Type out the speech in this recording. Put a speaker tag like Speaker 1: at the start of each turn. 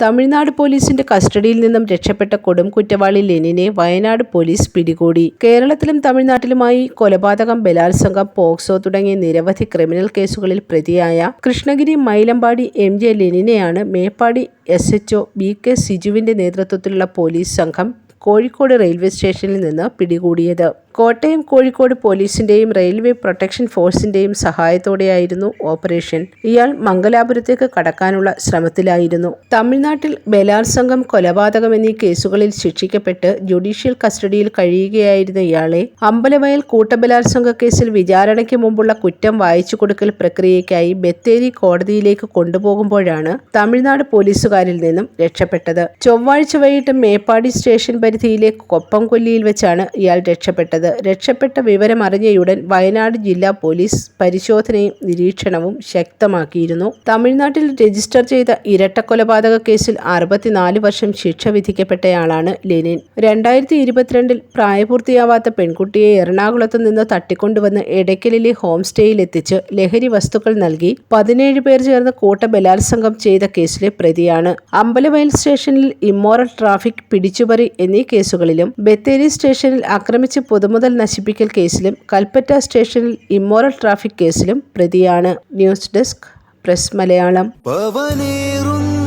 Speaker 1: തമിഴ്നാട് പോലീസിന്റെ കസ്റ്റഡിയിൽ നിന്നും രക്ഷപ്പെട്ട കൊടും കുറ്റവാളി ലെനിനെ വയനാട് പോലീസ് പിടികൂടി. കേരളത്തിലും തമിഴ്നാട്ടിലുമായി കൊലപാതകം ബലാത്സംഗം പോക്സോ തുടങ്ങിയ നിരവധി ക്രിമിനൽ കേസുകളിൽ പ്രതിയായ Krishnagiri Mylambadi M J ലെനിനെയാണ് Meppadi S HO B K സിജുവിന്റെ നേതൃത്വത്തിലുള്ള പോലീസ് സംഘം കോഴിക്കോട് റെയിൽവേ സ്റ്റേഷനിൽ നിന്ന് പിടികൂടിയത്. കോട്ടയം കോഴിക്കോട് പോലീസിന്റെയും റെയിൽവേ പ്രൊട്ടക്ഷൻ ഫോഴ്സിന്റെയും സഹായത്തോടെയായിരുന്നു ഓപ്പറേഷൻ. ഇയാൾ മംഗലാപുരത്തേക്ക് കടക്കാനുള്ള ശ്രമത്തിലായിരുന്നു. തമിഴ്നാട്ടിൽ ബലാത്സംഗം കൊലപാതകം എന്നീ കേസുകളിൽ ശിക്ഷിക്കപ്പെട്ട് ജുഡീഷ്യൽ കസ്റ്റഡിയിൽ കഴിയുകയായിരുന്ന ഇയാളെ അമ്പലവയൽ കൂട്ടബലാത്സംഗ കേസിൽ വിചാരണയ്ക്ക് മുമ്പുള്ള കുറ്റം വായിച്ചു കൊടുക്കൽ പ്രക്രിയയ്ക്കായി ബത്തേരി കോടതിയിലേക്ക് കൊണ്ടുപോകുമ്പോഴാണ് തമിഴ്നാട് പോലീസുകാരിൽ നിന്നും രക്ഷപ്പെട്ടത്. ചൊവ്വാഴ്ച വൈകിട്ട് മേപ്പാടി സ്റ്റേഷൻ പരിധിയിലെ കൊപ്പംകൊല്ലിയിൽ വെച്ചാണ് ഇയാൾ രക്ഷപ്പെട്ടത്. രക്ഷപ്പെട്ട വിവരം അറിഞ്ഞയുടൻ വയനാട് ജില്ലാ പോലീസ് പരിശോധനയും നിരീക്ഷണവും ശക്തമാക്കിയിരുന്നു. തമിഴ്നാട്ടിൽ രജിസ്റ്റർ ചെയ്ത ഇരട്ടക്കൊലപാതക കേസിൽ അറുപത്തിനാല് വർഷം ശിക്ഷ വിധിക്കപ്പെട്ടയാളാണ് ലെനിൻ. രണ്ടായിരത്തി ഇരുപത്തിരണ്ടിൽ പ്രായപൂർത്തിയാവാത്ത പെൺകുട്ടിയെ എറണാകുളത്ത് നിന്ന് തട്ടിക്കൊണ്ടുവന്ന് എടയ്ക്കലിലെ ഹോം സ്റ്റേയിലെത്തിച്ച് ലഹരി വസ്തുക്കൾ നൽകി പതിനേഴ് പേർ ചേർന്ന് കൂട്ട ബലാത്സംഗം ചെയ്ത കേസിലെ പ്രതിയാണ്. അമ്പലവയൽ സ്റ്റേഷനിൽ ഇമ്മോറൽ ട്രാഫിക് പിടിച്ചുപറി എന്നീ കേസുകളിലും ബത്തേരി സ്റ്റേഷനിൽ ആക്രമിച്ച് പൊതുമുതൽ നശിപ്പിക്കൽ കേസിലും കൽപ്പറ്റ സ്റ്റേഷനിൽ ഇമ്മോറൽ ട്രാഫിക് കേസിലും പ്രതിയാണ്. News desk press Malayalam.
Speaker 2: പവനേറുന്ന